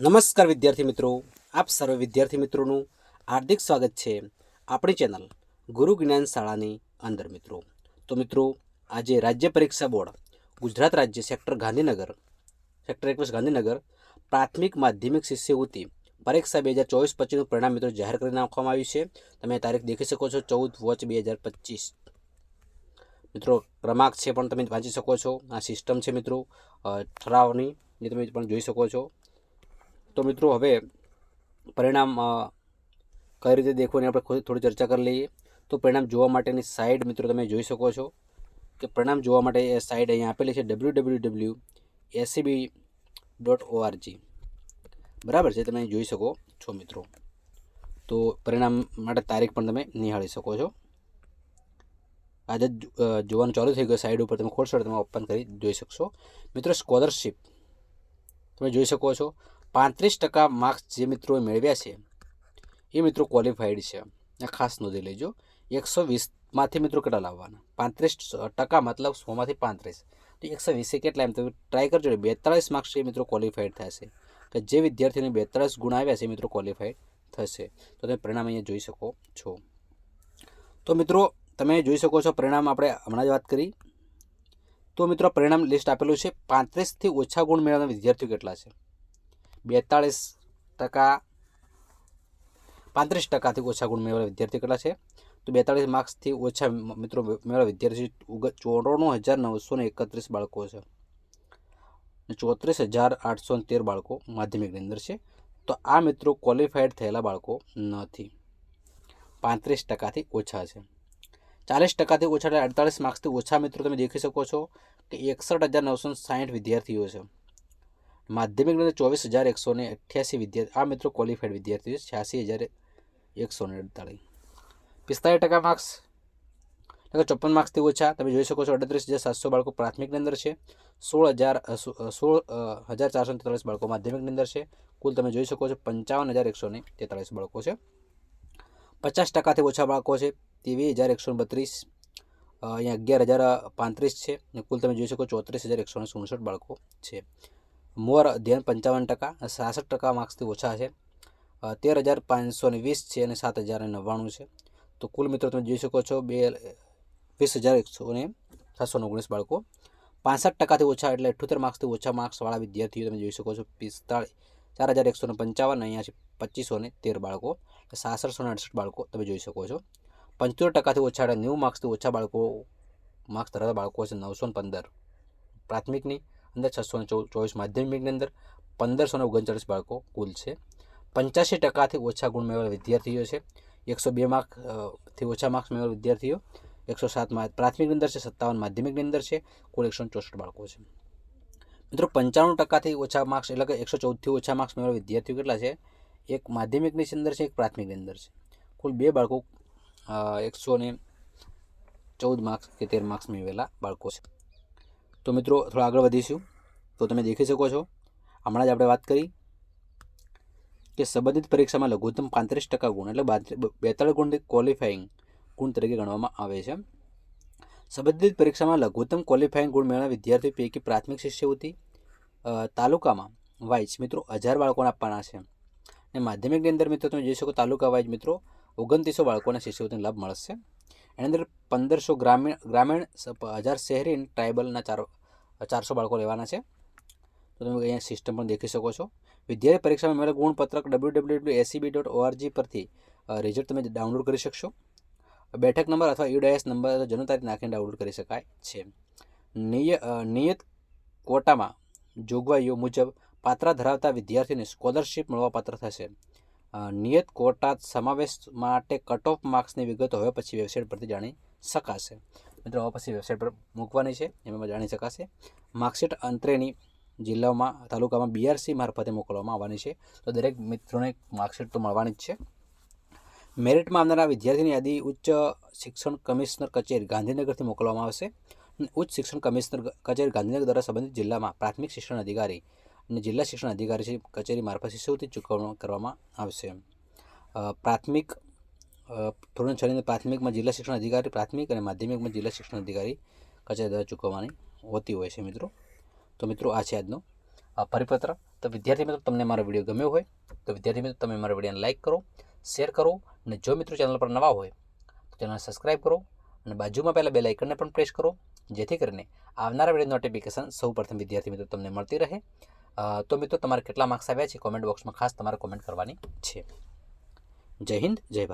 નમસ્કાર વિદ્યાર્થી મિત્રો. આપ સર્વ વિદ્યાર્થી મિત્રોનું હાર્દિક સ્વાગત છે આપણી ચેનલ ગુરુ જ્ઞાન શાળાની અંદર મિત્રો. તો મિત્રો, આજે રાજ્ય પરીક્ષા બોર્ડ, ગુજરાત રાજ્ય સેક્ટર ગાંધીનગર, સેક્ટર એકવીસ ગાંધીનગર પ્રાથમિક માધ્યમિક શિષ્યવૃત્તિ પરીક્ષા બે હજાર ચોવીસ પચીસનું પરિણામ મિત્રો જાહેર કરી નાખવામાં આવ્યું છે. તમે તારીખ દેખી શકો છો, ચૌદ વોચ બે હજાર પચીસ. મિત્રો, ક્રમાંક છે પણ તમે વાંચી શકો છો. આ સિસ્ટમ છે મિત્રો ઠરાવની જે તમે પણ જોઈ શકો છો. તો મિત્રો, હવે પરિણામ કઈ રીતે દેખવું એની આપણે થોડી ચર્ચા કરી લઈએ. તો પરિણામ જોવા માટેની સાઇટ મિત્રો તમે જોઈ શકો છો કે પરિણામ જોવા માટે એ સાઇટ અહીંયા આપેલી છે W W W ACB dot ORG બરાબર છે, તમે જોઈ શકો છો મિત્રો. તો પરિણામ માટે તારીખ પણ તમે નિહાળી શકો છો. આજે જોવાનું ચાલુ થઈ ગયું સાઇડ ઉપર, તમે ખોલશો તમે ઓપન કરી જોઈ શકશો. મિત્રો સ્કોલરશીપ તમે જોઈ શકો છો. પાંત્રીસ ટકા માર્ક્સ જે મિત્રોએ મેળવ્યા છે, એ મિત્રો ક્વોલિફાઈડ છે. આ ખાસ નોંધી લેજો. એકસો વીસમાંથી મિત્રો કેટલા લાવવાના? પાંત્રીસ ટકા મતલબ સોમાંથી પાંત્રીસ. તો એકસો વીસે કેટલા? એમ તમે ટ્રાય કરજો. બેતાળીસ માર્ક્સ એ મિત્રો ક્વોલિફાઈડ થશે. કે જે વિદ્યાર્થીને બેતાળીસ ગુણ આવ્યા છે એ મિત્રો ક્વોલિફાઈડ થશે. તો તમે પરિણામ અહીંયા જોઈ શકો છો. તો મિત્રો, તમે જોઈ શકો છો પરિણામ આપણે હમણાં જ વાત કરી. તો મિત્રો પરિણામ લિસ્ટ આપેલું છે. પાંત્રીસથી ઓછા ગુણ મેળવવાના વિદ્યાર્થીઓ કેટલા છે? બેતાળીસ ટકા, પાંત્રીસ ટકાથી ઓછા ગુણ મેળવેલા વિદ્યાર્થીઓ કેટલા છે? તો બેતાળીસ માર્ક્સથી ઓછા મિત્રો મેળવેલા વિદ્યાર્થી ચોરાણું હજાર નવસો ને એકત્રીસ બાળકો છે. ચોત્રીસ હજાર આઠસો તેર બાળકો માધ્યમિકની અંદર છે. તો આ મિત્રો ક્વોલિફાઈડ થયેલા બાળકો નથી. પાંત્રીસ ટકાથી ઓછા છે. ચાલીસ ટકાથી ઓછા એટલે અડતાલીસ માર્ક્સથી ઓછા મિત્રો તમે દેખી શકો છો કે એકસઠ હજાર નવસો સાઠ વિદ્યાર્થીઓ છે. માધ્યમિકની અંદર ચોવીસ હજાર એકસો ને અઠ્યાસી વિદ્યાર્થી, આ મિત્રો ક્વોલિફાઈડ વિદ્યાર્થીઓ છે, છ્યાસી હજાર એકસો ને અડતાળીસ. પિસ્તાળીસ ટકા માર્ક્સ એટલે ચોપન માર્ક્સથી ઓછા. તમે જોઈ શકો છો અડત્રીસ હજાર સાતસો બાળકો પ્રાથમિકની અંદર છે. સોળ હજાર સોળ હજાર ચારસો તેતાલીસ બાળકો માધ્યમિકની અંદર છે. કુલ તમે જોઈ શકો છો પંચાવન હજાર એકસો ને તેતાલીસ બાળકો છે. પચાસ ટકાથી ઓછા બાળકો છે. તેવી હજાર એકસો બત્રીસ. અહીંયા અગિયાર હજાર પાંત્રીસ છે. અને કુલ તમે જોઈ શકો ચોત્રીસ હજાર એકસો ને સુડસઠ બાળકો છે. મોર અધ્યયન પંચાવન ટકા, સાસઠ ટકા માર્ક્સથી ઓછા છે. તેર હજાર પાંચસો ને વીસ છે અને સાત હજાર નવ્વાણું છે. તો કુલ મિત્રો તમે જોઈ શકો છો બે વીસ હજાર એકસો ને સાતસો ઓગણીસ બાળકો. પાંસઠ ટકાથી ઓછા એટલે અઠ્યોતેર માર્ક્સથી ઓછા માર્ક્સવાળા વિદ્યાર્થીઓ તમે જોઈ શકો છો. પિસ્તાળીસ, ચાર હજાર એકસો ને પંચાવન અહીંયા છે પચીસો ને તેર બાળકો. સાસઠસો ને અડસઠ બાળકો તમે જોઈ શકો છો. પંચોતેર ટકાથી ઓછા એટલે નેવું માર્ક્સથી ઓછા બાળકો, માર્ક્સ ધરાવતા બાળકો છે નવસો પંદર. પ્રાથમિકની અંદર છસો ચોવીસ માધ્યમિકની અંદર પંદરસો ને ઓગણચાળીસ બાળકો કુલ છે. પંચ્યાસી ટકાથી ઓછા ગુણ મેળવેલા વિદ્યાર્થીઓ છે. એકસો બે માર્કથી ઓછા માર્ક્સ મેળવેલા વિદ્યાર્થીઓ. એકસો સાતમાં પ્રાથમિકની અંદર છે. સત્તાવન માધ્યમિકની અંદર છે. કુલ એકસો ચોસઠ બાળકો છે. મિત્રો, પંચાણું ટકાથી ઓછા માર્ક્સ, એટલે કે એકસો ચૌદથી ઓછા માર્ક્સ મેળવેલા વિદ્યાર્થીઓ કેટલા છે? એક માધ્યમિકની અંદર છે, એક પ્રાથમિકની અંદર છે. કુલ બે બાળકો એકસો ને ચૌદ માર્ક્સ કે તેર માર્ક્સ મેળવેલા બાળકો છે. તો મિત્રો, થોડા આગળ વધીશું. તો તમે દેખી શકો છો. હમણાં જ આપણે વાત કરી કે સંબંધિત પરીક્ષામાં લઘુત્તમ પાંત્રીસ ટકા ગુણ એટલે બેતાળીસ ગુણ ક્વોલિફાઈંગ ગુણ તરીકે ગણવામાં આવે છે. સંબંધિત પરીક્ષામાં લઘુત્તમ ક્વોલિફાઈંગ ગુણ મેળવનાર વિદ્યાર્થીઓ પૈકી પ્રાથમિક શિષ્યવૃત્તિ તાલુકામાં વાઇઝ મિત્રો હજાર બાળકોને આપવાના છે. અને માધ્યમિકની અંદર મિત્રો તમે જોઈ શકો તાલુકા વાઇઝ મિત્રો ઓગણત્રીસો બાળકોને શિષ્યવૃત્તિનો લાભ મળશે. એની અંદર પંદરસો ગ્રામીણ ગ્રામીણ હજાર શહેરી ટ્રાઇબલના ચાર, ચારસો બાળકો લેવાના છે. તો તમે અહીંયા સિસ્ટમ પણ દેખી શકો છો. વિદ્યાર્થી પરીક્ષામાં મેળવેલ ગુણપત્રક W W W ACB dot ORG પરથી રિઝલ્ટ તમે ડાઉનલોડ કરી શકશો. બેઠક નંબર અથવા યુડાયસ નંબર અથવા જન્મ તારીખ નાખીને ડાઉનલોડ કરી શકાય છે. નિય નિયત કોટામાં જોગવાઈઓ મુજબ પાત્ર ધરાવતા વિદ્યાર્થીને સ્કોલરશિપ મળવાપાત્ર થશે. નિયત કોટા સમાવેશ માટે કટ ઓફ માર્ક્સની વિગતો હવે પછી વેબસાઇટ પરથી જાણી શકાશે. મિત્રો, હવે પછી વેબસાઇટ પર મૂકવાની છે, એમાં જાણી શકાશે. માર્કશીટ અંતરેની જિલ્લામાં તાલુકામાં બીઆરસી મારફતે મોકલવામાં આવવાની છે. તો દરેક મિત્રોને માર્કશીટ તો મળવાની જ છે. મેરિટમાં આવનારા વિદ્યાર્થીની યાદી ઉચ્ચ શિક્ષણ કમિશનર કચેરી ગાંધીનગરથી મોકલવામાં આવશે. ઉચ્ચ શિક્ષણ કમિશનર કચેરી ગાંધીનગર દ્વારા સંબંધિત જિલ્લામાં પ્રાથમિક શિક્ષણ અધિકારી અને જિલ્લા શિક્ષણ અધિકારી કચેરી મારફત શિષ્યવૃત્તિ ચૂકવણી કરવામાં આવશે. પ્રાથમિક ધોરણ છની પ્રાથમિકમાં જિલ્લા શિક્ષણ અધિકારી, પ્રાથમિક અને માધ્યમિકમાં જિલ્લા શિક્ષણ અધિકારી કચેરી દ્વારા ચૂકવવાની હોતી હોય છે મિત્રો. તો મિત્રો, આ છે આજનો પરિપત્ર. તો વિદ્યાર્થી મિત્રો, તમને મારો વીડિયો ગમ્યો હોય, તો વિદ્યાર્થી મિત્રો, તમે મારા વિડીયોને લાઇક કરો, શેર કરો, અને જો મિત્રો ચેનલ પર નવા હોય, તો ચેનલ સબસ્ક્રાઈબ કરો, અને બાજુમાં પહેલાં બે લાઇકનને પણ પ્રેસ કરો, જેથી કરીને આવનારા વીડિયો નોટિફિકેશન સૌ પ્રથમ વિદ્યાર્થી મિત્રો, તમને મળતી રહે. તો મિત્રો, તમારે કેટલા માર્ક્સ આવ્યા છે? કોમેન્ટ બોક્સમાં ખાસ તમારે કોમેન્ટ કરવાની છે. જય હિન્દ, જય ભારત.